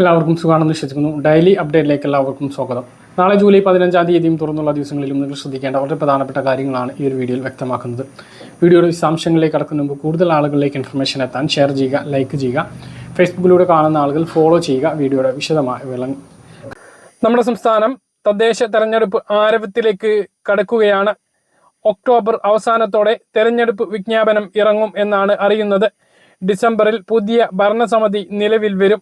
എല്ലാവർക്കും സുഖമാണെന്ന് വിശ്വസിക്കുന്നു. ഡെയിലി അപ്ഡേറ്റിലേക്ക് എല്ലാവർക്കും സ്വാഗതം. നാളെ ജൂലൈ പതിനഞ്ചാം തീയതിയും തുറന്നുള്ള ദിവസങ്ങളിലും നിങ്ങൾ ശ്രദ്ധിക്കേണ്ട വളരെ പ്രധാനപ്പെട്ട കാര്യങ്ങളാണ് ഈ ഒരു വീഡിയോയിൽ വ്യക്തമാക്കുന്നത്. വീഡിയോയുടെ വിശദാംശങ്ങളിലേക്ക് കടക്കുന്ന മുമ്പ് കൂടുതൽ ആളുകളിലേക്ക് ഇൻഫർമേഷൻ എത്താൻ ഷെയർ ചെയ്യുക ലൈക്ക് ചെയ്യുക ഫേസ്ബുക്കിലൂടെ കാണുന്ന ആളുകൾ ഫോളോ ചെയ്യുക വീഡിയോയുടെ വിശദമായ വിള നമ്മുടെ സംസ്ഥാനം തദ്ദേശ തെരഞ്ഞെടുപ്പ് ആരവത്തിലേക്ക് കടക്കുകയാണ്. ഒക്ടോബർ അവസാനത്തോടെ തെരഞ്ഞെടുപ്പ് വിജ്ഞാപനം ഇറങ്ങും എന്നാണ് അറിയുന്നത്. ഡിസംബറിൽ പുതിയ ഭരണസമിതി നിലവിൽ വരും.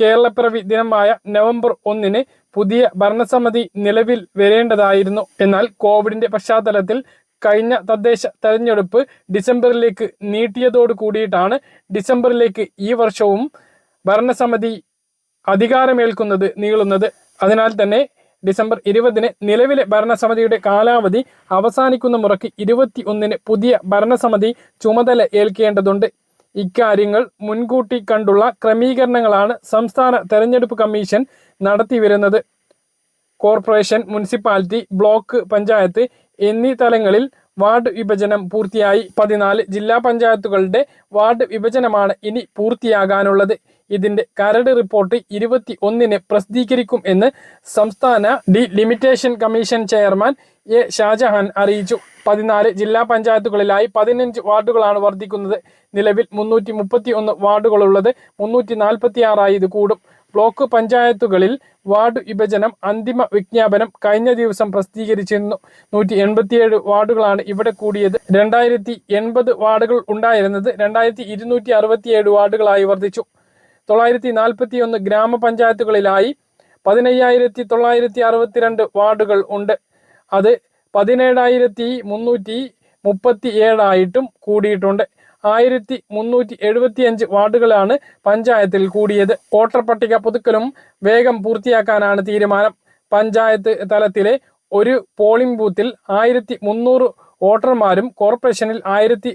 കേരളപ്പിറവി ദിനമായ നവംബർ ഒന്നിന് പുതിയ ഭരണസമിതി നിലവിൽ വരേണ്ടതായിരുന്നു. എന്നാൽ കോവിഡിന്റെ പശ്ചാത്തലത്തിൽ കഴിഞ്ഞ തദ്ദേശ തെരഞ്ഞെടുപ്പ് ഡിസംബറിലേക്ക് നീട്ടിയതോട് കൂടിയിട്ടാണ് ഡിസംബറിലേക്ക് ഈ വർഷവും ഭരണസമിതി അധികാരമേൽക്കുന്നത് നീളുന്നത്. അതിനാൽ തന്നെ ഡിസംബർ ഇരുപതിന് നിലവിലെ ഭരണസമിതിയുടെ കാലാവധി അവസാനിക്കുന്ന മുറയ്ക്ക് ഇരുപത്തി ഒന്നിന് പുതിയ ഭരണസമിതി ചുമതല ഏൽക്കേണ്ടതുണ്ട്. ഇക്കാര്യങ്ങൾ മുൻകൂട്ടി കണ്ടുള്ള ക്രമീകരണങ്ങളാണ് സംസ്ഥാന തെരഞ്ഞെടുപ്പ് കമ്മീഷൻ നടത്തിവരുന്നത് കോർപ്പറേഷൻ മുനിസിപ്പാലിറ്റി ബ്ലോക്ക് പഞ്ചായത്ത് എന്നീ തലങ്ങളിൽ വാർഡ് വിഭജനം പൂർത്തിയായി. പതിനാല് ജില്ലാ പഞ്ചായത്തുകളുടെ വാർഡ് വിഭജനമാണ് ഇനി പൂർത്തിയാകാനുള്ളത്. ഇതിന്റെ കരട് റിപ്പോർട്ട് ഇരുപത്തി ഒന്നിന് പ്രസിദ്ധീകരിക്കും എന്ന് സംസ്ഥാന delimitation commission chairman A Shajahan അറിയിച്ചു. പതിനാല് ജില്ലാ പഞ്ചായത്തുകളിലായി പതിനഞ്ച് വാർഡുകളാണ് വർദ്ധിക്കുന്നത്. നിലവിൽ മുന്നൂറ്റി മുപ്പത്തി ഒന്ന് വാർഡുകളുള്ളത് മുന്നൂറ്റി നാൽപ്പത്തി ആറായി ഇത് കൂടും. ബ്ലോക്ക് പഞ്ചായത്തുകളിൽ വാർഡ് വിഭജനം അന്തിമ വിജ്ഞാപനം കഴിഞ്ഞ ദിവസം പ്രസിദ്ധീകരിച്ചിരുന്നു. നൂറ്റി എൺപത്തിയേഴ് വാർഡുകളാണ് ഇവിടെ കൂടിയത്. രണ്ടായിരത്തി എൺപത് വാർഡുകൾ ഉണ്ടായിരുന്നത് രണ്ടായിരത്തി ഇരുന്നൂറ്റി അറുപത്തിയേഴ് വാർഡുകളായി വർദ്ധിച്ചു. തൊള്ളായിരത്തി നാൽപ്പത്തി ഒന്ന് ഗ്രാമപഞ്ചായത്തുകളിലായി പതിനയ്യായിരത്തി തൊള്ളായിരത്തി അറുപത്തിരണ്ട് വാർഡുകൾ ഉണ്ട്. അത് പതിനേഴായിരത്തി മുന്നൂറ്റി മുപ്പത്തി ഏഴായിട്ടും കൂടിയിട്ടുണ്ട്. ആയിരത്തി മുന്നൂറ്റി എഴുപത്തി അഞ്ച് വാർഡുകളാണ് പഞ്ചായത്തിൽ കൂടിയത്. വോട്ടർ പട്ടിക പുതുക്കലും വേഗം പൂർത്തിയാക്കാനാണ് തീരുമാനം. പഞ്ചായത്ത് തലത്തിലെ ഒരു പോളിംഗ് ബൂത്തിൽ ആയിരത്തി മുന്നൂറ് വോട്ടർമാരും കോർപ്പറേഷനിൽ ആയിരത്തി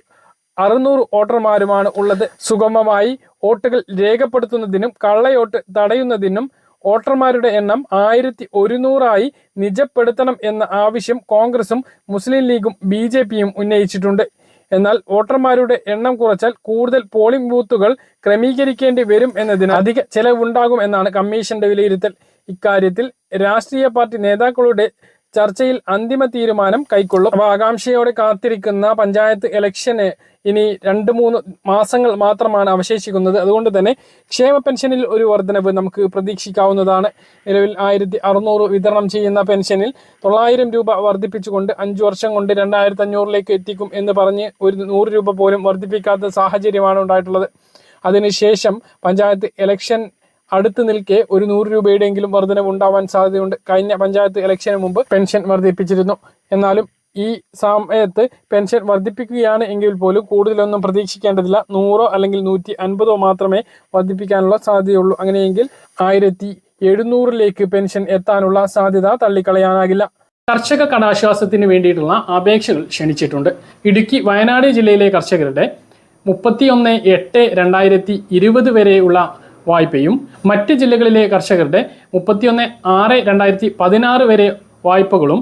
അറുന്നൂറ് വോട്ടർമാരുമാണ് ഉള്ളത്. സുഗമമായി വോട്ടുകൾ രേഖപ്പെടുത്തുന്നതിനും കള്ളയോട്ട് തടയുന്നതിനും വോട്ടർമാരുടെ എണ്ണം ആയിരത്തി ഒരുന്നൂറായി നിജപ്പെടുത്തണം എന്ന ആവശ്യം കോൺഗ്രസും മുസ്ലിം ലീഗും ബി ജെ പിയും ഉന്നയിച്ചിട്ടുണ്ട്. എന്നാൽ വോട്ടർമാരുടെ എണ്ണം കുറച്ചാൽ കൂടുതൽ പോളിംഗ് ബൂത്തുകൾ ക്രമീകരിക്കേണ്ടി വരും എന്നതിന് അധിക ചെലവുണ്ടാകും എന്നാണ് കമ്മീഷന്റെ വിലയിരുത്തൽ. ഇക്കാര്യത്തിൽ രാഷ്ട്രീയ പാർട്ടി നേതാക്കളുടെ ചർച്ചയിൽ അന്തിമ തീരുമാനം കൈക്കൊള്ളും. അപ്പോൾ ആകാംക്ഷയോടെ കാത്തിരിക്കുന്ന പഞ്ചായത്ത് ഇലക്ഷന് ഇനി രണ്ട് മൂന്ന് മാസങ്ങൾ മാത്രമാണ് അവശേഷിക്കുന്നത്. അതുകൊണ്ട് തന്നെ ക്ഷേമ പെൻഷനിൽ ഒരു വർധനവ് നമുക്ക് പ്രതീക്ഷിക്കാവുന്നതാണ്. നിലവിൽ ആയിരത്തി അറുന്നൂറ് വിതരണം ചെയ്യുന്ന പെൻഷനിൽ തൊള്ളായിരം രൂപ വർദ്ധിപ്പിച്ചുകൊണ്ട് അഞ്ച് വർഷം കൊണ്ട് രണ്ടായിരത്തി അഞ്ഞൂറിലേക്ക് എത്തിക്കും എന്ന് പറഞ്ഞ് ഒരു നൂറ് രൂപ പോലും വർദ്ധിപ്പിക്കാത്ത സാഹചര്യമാണ് ഉണ്ടായിട്ടുള്ളത്. അതിനുശേഷം പഞ്ചായത്ത് ഇലക്ഷൻ അടുത്ത് നിൽക്കെ ഒരു നൂറ് രൂപയുടെയെങ്കിലും വർധനവ് ഉണ്ടാവാൻ സാധ്യതയുണ്ട്. കഴിഞ്ഞ പഞ്ചായത്ത് ഇലക്ഷന് മുമ്പ് പെൻഷൻ വർദ്ധിപ്പിച്ചിരുന്നു എന്നാലും ഈ സമയത്ത് പെൻഷൻ വർദ്ധിപ്പിക്കുകയാണ് എങ്കിൽ പോലും കൂടുതലൊന്നും പ്രതീക്ഷിക്കേണ്ടതില്ല. നൂറോ അല്ലെങ്കിൽ നൂറ്റി അൻപതോ മാത്രമേ വർദ്ധിപ്പിക്കാനുള്ള സാധ്യതയുള്ളൂ. അങ്ങനെയെങ്കിൽ ആയിരത്തി എഴുന്നൂറിലേക്ക് പെൻഷൻ എത്താനുള്ള സാധ്യത തള്ളിക്കളയാനാകില്ല. കർഷക കടാശ്വാസത്തിന് വേണ്ടിയിട്ടുള്ള അപേക്ഷകൾ ക്ഷണിച്ചിട്ടുണ്ട്. ഇടുക്കി വയനാട് ജില്ലയിലെ കർഷകരുടെ മുപ്പത്തിയൊന്ന് എട്ട് രണ്ടായിരത്തി ഇരുപത് വരെയുള്ള വായ്പയും മറ്റ് ജില്ലകളിലെ കർഷകരുടെ മുപ്പത്തിയൊന്ന് ആറ് രണ്ടായിരത്തി പതിനാറ് വരെ വായ്പകളും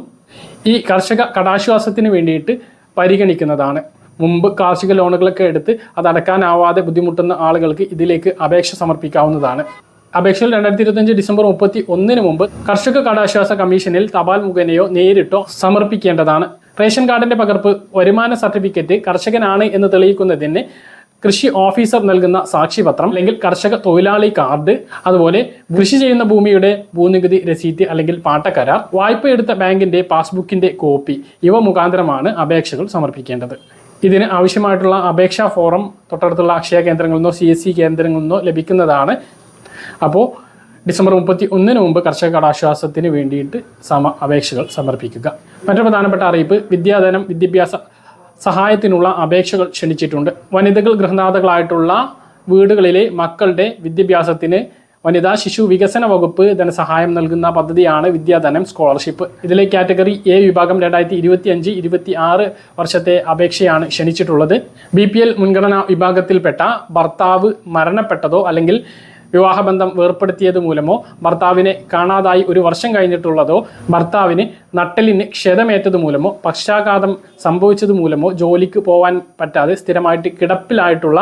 ഈ കർഷക കടാശ്വാസത്തിന് വേണ്ടിയിട്ട് പരിഗണിക്കുന്നതാണ്. മുമ്പ് കാർഷിക ലോണുകളൊക്കെ എടുത്ത് അത് അടക്കാനാവാതെ ബുദ്ധിമുട്ടുന്ന ആളുകൾക്ക് ഇതിലേക്ക് അപേക്ഷ സമർപ്പിക്കാവുന്നതാണ്. അപേക്ഷയിൽ രണ്ടായിരത്തി ഇരുപത്തഞ്ച് ഡിസംബർ മുപ്പത്തി ഒന്നിന് മുമ്പ് കർഷക കടാശ്വാസ കമ്മീഷനിൽ തപാൽ മുഖേനയോ നേരിട്ടോ സമർപ്പിക്കേണ്ടതാണ്. റേഷൻ കാർഡിന്റെ പകർപ്പ് വരുമാന സർട്ടിഫിക്കറ്റ് കർഷകനാണ് എന്ന് തെളിയിക്കുന്നതിന് കൃഷി ഓഫീസർ നൽകുന്ന സാക്ഷിപത്രം അല്ലെങ്കിൽ കർഷക തൊഴിലാളി കാർഡ് അതുപോലെ കൃഷി ചെയ്യുന്ന ഭൂമിയുടെ ഭൂനികുതി രസീറ്റ് അല്ലെങ്കിൽ പാട്ടക്കരാർ വായ്പ എടുത്ത ബാങ്കിന്റെ പാസ്ബുക്കിന്റെ കോപ്പി ഇവ മുഖാന്തരമാണ് അപേക്ഷകൾ സമർപ്പിക്കേണ്ടത്. ഇതിന് ആവശ്യമായിട്ടുള്ള അപേക്ഷാ ഫോറം തൊട്ടടുത്തുള്ള അക്ഷയ കേന്ദ്രങ്ങളിൽ നിന്നോ സി എസ് സി കേന്ദ്രങ്ങളിൽ നിന്നോ ലഭിക്കുന്നതാണ്. അപ്പോൾ ഡിസംബർ മുപ്പത്തി ഒന്നിന് മുമ്പ് കർഷക കടാശ്വാസത്തിന് വേണ്ടിയിട്ട് സമ അപേക്ഷകൾ സമർപ്പിക്കുക. മറ്റൊരു പ്രധാനപ്പെട്ട അറിയിപ്പ് വിദ്യാധനം വിദ്യാഭ്യാസ സഹായത്തിനുള്ള അപേക്ഷകൾ ക്ഷണിച്ചിട്ടുണ്ട്. വനിതകൾ ഗൃഹനാഥകളായിട്ടുള്ള വീടുകളിലെ മക്കളുടെ വിദ്യാഭ്യാസത്തിന് വനിതാ ശിശു വികസന വകുപ്പ് ധനസഹായം നൽകുന്ന പദ്ധതിയാണ് വിദ്യാധനം സ്കോളർഷിപ്പ്. ഇതിലെ കാറ്റഗറി എ വിഭാഗം രണ്ടായിരത്തി ഇരുപത്തി അഞ്ച് ഇരുപത്തി ആറ് വർഷത്തെ അപേക്ഷയാണ് ക്ഷണിച്ചിട്ടുള്ളത്. ബി പി എൽ മുൻഗണനാ വിഭാഗത്തിൽപ്പെട്ട ഭർത്താവ് മരണപ്പെട്ടതോ അല്ലെങ്കിൽ വിവാഹബന്ധം വേർപ്പെടുത്തിയത് മൂലമോ ഭർത്താവിനെ കാണാതായി ഒരു വർഷം കഴിഞ്ഞിട്ടുള്ളതോ ഭർത്താവിന് നട്ടലിന് ക്ഷതമേറ്റത് മൂലമോ പക്ഷാഘാതം സംഭവിച്ചത് മൂലമോ ജോലിക്ക് പോകാൻ പറ്റാതെ സ്ഥിരമായിട്ട് കിടപ്പിലായിട്ടുള്ള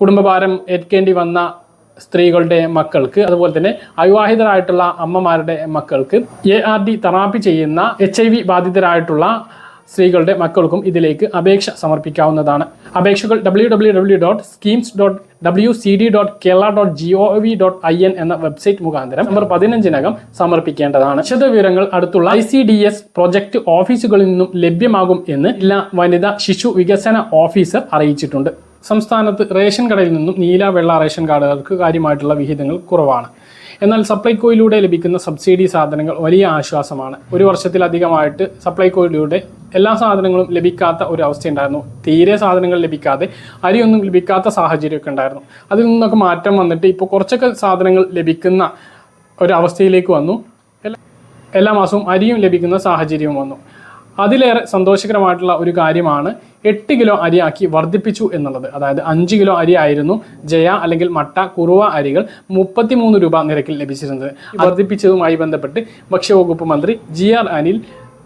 കുടുംബഭാരം ഏൽക്കേണ്ടി വന്ന സ്ത്രീകളുടെ മക്കൾക്ക് അതുപോലെ തന്നെ അവിവാഹിതരായിട്ടുള്ള അമ്മമാരുടെ മക്കൾക്ക് എ ആർ ഡി തെറാപ്പി ചെയ്യുന്ന എച്ച് ഐ വി ബാധിതരായിട്ടുള്ള സ്ത്രീകളുടെ മക്കൾക്കും ഇതിലേക്ക് അപേക്ഷ സമർപ്പിക്കാവുന്നതാണ്. അപേക്ഷകൾ W W W dot schemes dot W C D dot Kerala dot G O V dot I N എന്ന വെബ്സൈറ്റ് മുഖാന്തരം നമ്പർ പതിനഞ്ചിനകം സമർപ്പിക്കേണ്ടതാണ്. വിശദവിവരങ്ങൾ അടുത്തുള്ള I C D S project ഓഫീസുകളിൽ നിന്നും ലഭ്യമാകും എന്ന് ജില്ലാ വനിതാ ശിശു വികസന ഓഫീസർ അറിയിച്ചിട്ടുണ്ട്. സംസ്ഥാനത്ത് റേഷൻ കടയിൽ നിന്നും നീല വെള്ള റേഷൻ കാർഡുകൾക്ക് കാര്യമായിട്ടുള്ള വിഹിതങ്ങൾ കുറവാണ്. എന്നാൽ സപ്ലൈകോയിലൂടെ ലഭിക്കുന്ന സബ്സിഡി സാധനങ്ങൾ വലിയ ആശ്വാസമാണ്. ഒരു വർഷത്തിലധികമായിട്ട് സപ്ലൈകോയിലൂടെ എല്ലാ സാധനങ്ങളും ലഭിക്കാത്ത ഒരു അവസ്ഥയുണ്ടായിരുന്നു. തീരെ സാധനങ്ങൾ ലഭിക്കാതെ അരിയൊന്നും ലഭിക്കാത്ത സാഹചര്യമൊക്കെ ഉണ്ടായിരുന്നു. അതിൽ നിന്നൊക്കെ മാറ്റം വന്നിട്ട് ഇപ്പോൾ കുറച്ചൊക്കെ സാധനങ്ങൾ ലഭിക്കുന്ന ഒരവസ്ഥയിലേക്ക് വന്നു. എല്ലാ മാസവും അരിയും ലഭിക്കുന്ന സാഹചര്യവും വന്നു. അതിലേറെ സന്തോഷകരമായിട്ടുള്ള ഒരു കാര്യമാണ് എട്ട് കിലോ അരിയാക്കി വർദ്ധിപ്പിച്ചു എന്നുള്ളത്. അതായത് അഞ്ച് കിലോ അരി ആയിരുന്നു ജയ അല്ലെങ്കിൽ മട്ട കുറുവ അരികൾ മുപ്പത്തിമൂന്ന് രൂപ നിരക്കിൽ ലഭിച്ചിരുന്നത്. വർദ്ധിപ്പിച്ചതുമായി ബന്ധപ്പെട്ട് ഭക്ഷ്യവകുപ്പ് മന്ത്രി ജി ആർ അനിൽ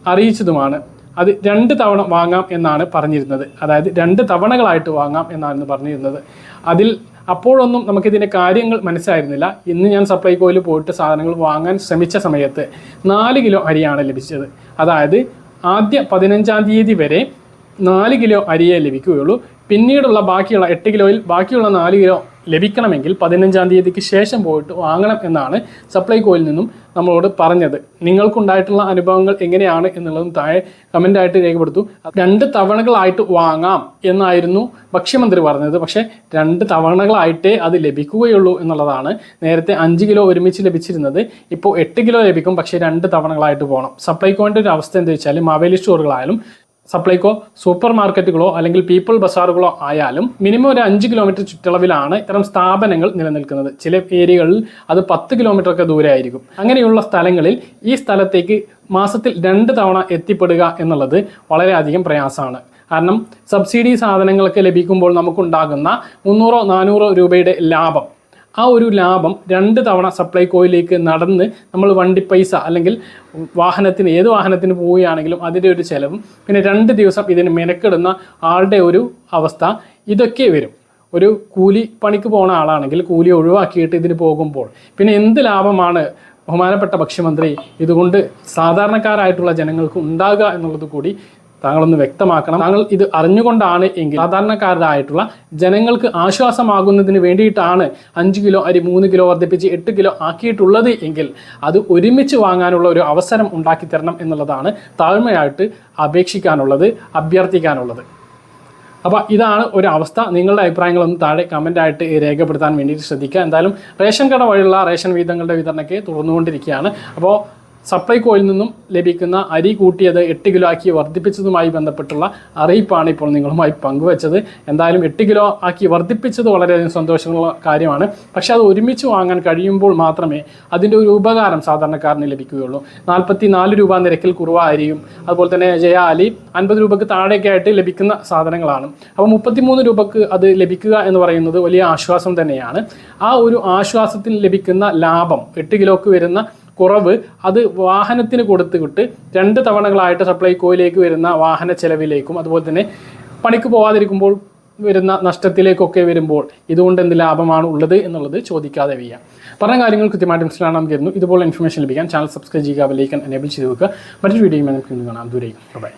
അറിയിച്ചതുമാണ്. അത് രണ്ട് തവണ വാങ്ങാം എന്നാണ് പറഞ്ഞിരുന്നത്. അതായത് രണ്ട് തവണകളായിട്ട് വാങ്ങാം എന്നാണ് പറഞ്ഞിരുന്നത്. അതിൽ അപ്പോഴൊന്നും നമുക്കിതിന്റെ കാര്യങ്ങൾ മനസ്സിലായിരുന്നില്ല. ഇന്ന് ഞാൻ സപ്ലൈകോയിൽ പോയിട്ട് സാധനങ്ങൾ വാങ്ങാൻ ശ്രമിച്ച സമയത്ത് നാല് കിലോ അരിയാണ് ലഭിച്ചത്. അതായത് ആദ്യ പതിനഞ്ചാം തീയതി വരെ നാല് കിലോ അരിയേ ലഭിക്കുകയുള്ളൂ. പിന്നീടുള്ള ബാക്കിയുള്ള എട്ട് കിലോയിൽ ബാക്കിയുള്ള നാല് കിലോ ലഭിക്കണമെങ്കിൽ പതിനഞ്ചാം തീയതിക്ക് ശേഷം പോയിട്ട് വാങ്ങണം എന്നാണ് സപ്ലൈകോയിൽ നിന്നും നമ്മളോട് പറഞ്ഞത്. നിങ്ങൾക്കുണ്ടായിട്ടുള്ള അനുഭവങ്ങൾ എങ്ങനെയാണ് എന്നുള്ളതും താഴെ കമന്റായിട്ട് രേഖപ്പെടുത്തു. രണ്ട് തവണകളായിട്ട് വാങ്ങാം എന്നായിരുന്നു ഭക്ഷ്യമന്ത്രി പറഞ്ഞത്. പക്ഷേ രണ്ട് തവണകളായിട്ടേ അത് ലഭിക്കുകയുള്ളൂ എന്നുള്ളതാണ് നേരത്തെ അഞ്ച് കിലോ ഒരുമിച്ച് ലഭിച്ചിരുന്നത്. ഇപ്പോൾ എട്ട് കിലോ ലഭിക്കും. പക്ഷേ രണ്ട് തവണകളായിട്ട് പോകണം. സപ്ലൈകോന്റെ ഒരു അവസ്ഥ എന്താ വെച്ചാൽ മാവേലി സ്റ്റോറുകളായാലും സപ്ലൈകോ സൂപ്പർ മാർക്കറ്റുകളോ അല്ലെങ്കിൽ പീപ്പിൾ ബസാറുകളോ ആയാലും മിനിമം ഒരു അഞ്ച് കിലോമീറ്റർ ചുറ്റളവിലാണ് ഇത്തരം സ്ഥാപനങ്ങൾ നിലനിൽക്കുന്നത്. ചില ഏരിയകളിൽ അത് പത്ത് കിലോമീറ്റർ ഒക്കെ ദൂരെ ആയിരിക്കും അങ്ങനെയുള്ള സ്ഥലങ്ങളിൽ ഈ സ്ഥലത്തേക്ക് മാസത്തിൽ രണ്ട് തവണ എത്തിപ്പെടുക എന്നുള്ളത് വളരെയധികം പ്രയാസമാണ്. കാരണം സബ്സിഡി സാധനങ്ങളൊക്കെ ലഭിക്കുമ്പോൾ നമുക്കുണ്ടാകുന്ന മുന്നൂറോ നാനൂറോ രൂപയുടെ ലാഭം ആ ഒരു ലാഭം രണ്ട് തവണ സപ്ലൈകോയിലേക്ക് നടന്ന് നമ്മൾ വണ്ടി പൈസ അല്ലെങ്കിൽ വാഹനത്തിന് ഏത് വാഹനത്തിന് പോവുകയാണെങ്കിലും അതിന്റെ ഒരു ചിലവും പിന്നെ രണ്ട് ദിവസം ഇതിന് മെനക്കെടുന്ന ആളുടെ ഒരു അവസ്ഥ ഇതൊക്കെ വരും. ഒരു കൂലി പണിക്ക് പോണ ആളാണെങ്കിൽ കൂലി ഒഴിവാക്കിയിട്ട് ഇതിന് പോകുമ്പോൾ പിന്നെ എന്ത് ലാഭമാണ് ബഹുമാനപ്പെട്ട ഭക്ഷ്യമന്ത്രി ഇതുകൊണ്ട് സാധാരണക്കാരായിട്ടുള്ള ജനങ്ങൾക്ക് ഉണ്ടാകുക എന്നുള്ളത് കൂടി താങ്കളൊന്ന് വ്യക്തമാക്കണം. താങ്കൾ ഇത് അറിഞ്ഞുകൊണ്ടാണ് എങ്കിൽ സാധാരണക്കാരായിട്ടുള്ള ജനങ്ങൾക്ക് ആശ്വാസമാകുന്നതിന് വേണ്ടിയിട്ടാണ് അഞ്ച് കിലോ അരി മൂന്ന് കിലോ വർദ്ധിപ്പിച്ച് എട്ട് കിലോ ആക്കിയിട്ടുള്ളത് എങ്കിൽ അത് ഒരുമിച്ച് വാങ്ങാനുള്ള ഒരു അവസരം ഉണ്ടാക്കി തരണം എന്നുള്ളതാണ് താഴ്മയായിട്ട് അപേക്ഷിക്കാനുള്ളത് അഭ്യർത്ഥിക്കാനുള്ളത്. അപ്പോൾ ഇതാണ് ഒരു അവസ്ഥ നിങ്ങളുടെ അഭിപ്രായങ്ങളൊന്ന് താഴെ കമന്റായിട്ട് രേഖപ്പെടുത്താൻ വേണ്ടിയിട്ട് ശ്രദ്ധിക്കുക. എന്തായാലും റേഷൻ കട വഴിയുള്ള റേഷൻ വീതങ്ങളുടെ വിതരണമൊക്കെ തുടർന്നുകൊണ്ടിരിക്കുകയാണ്. അപ്പോൾ സപ്ലൈകോയിൽ നിന്നും ലഭിക്കുന്ന അരി കൂട്ടിയത് എട്ട് കിലോ ആക്കി വർദ്ധിപ്പിച്ചതുമായി ബന്ധപ്പെട്ടുള്ള അറിയിപ്പാണ് ഇപ്പോൾ നിങ്ങളുമായി പങ്കുവച്ചത്. എന്തായാലും എട്ട് കിലോ ആക്കി വർദ്ധിപ്പിച്ചത് വളരെയധികം സന്തോഷമുള്ള കാര്യമാണ്. പക്ഷേ അത് ഒരുമിച്ച് വാങ്ങാൻ കഴിയുമ്പോൾ മാത്രമേ അതിന്റെ ഒരു ഉപകാരം സാധാരണക്കാരന് ലഭിക്കുകയുള്ളൂ. നാൽപ്പത്തി നാല് രൂപ നിരക്കിൽ കുറവ അരിയും അതുപോലെ തന്നെ ജയ അലി അൻപത് രൂപക്ക് താഴേക്കായിട്ട് ലഭിക്കുന്ന സാധനങ്ങളാണ്. അപ്പോൾ മുപ്പത്തിമൂന്ന് രൂപക്ക് അത് ലഭിക്കുക എന്ന് പറയുന്നത് വലിയ ആശ്വാസം തന്നെയാണ്. ആ ഒരു ആശ്വാസത്തിൽ ലഭിക്കുന്ന ലാഭം എട്ട് കിലോക്ക് വരുന്ന കുറവ് അത് വാഹനത്തിന് കൊടുത്തുവിട്ട് രണ്ട് തവണകളായിട്ട് സപ്ലൈകോയിലേക്ക് വരുന്ന വാഹന ചെലവിലേക്കും അതുപോലെ തന്നെ പണിക്ക് പോവാതിരിക്കുമ്പോൾ വരുന്ന നഷ്ടത്തിലേക്കൊക്കെ വരുമ്പോൾ ഇതുകൊണ്ട് എന്ത് ലാഭമാണ് ഉള്ളത് എന്നുള്ളത് ചോദിക്കാതെ വയ്യ. പറഞ്ഞ കാര്യങ്ങൾ കൃത്യമായിട്ട് മനസ്സിലാണെന്ന് കരുതുന്നു. ഇതുപോലെ ഇൻഫർമേഷൻ ലഭിക്കാൻ ചാനൽ സബ്സ്ക്രൈബ് ചെയ്യുക ബെല്ലൈക്കൻ എനേബിൾ ചെയ്ത് വെക്കുക. മറ്റൊരു വീഡിയോയുമായി നമുക്ക് കാണാം. ദൂരേക്കും ബൈ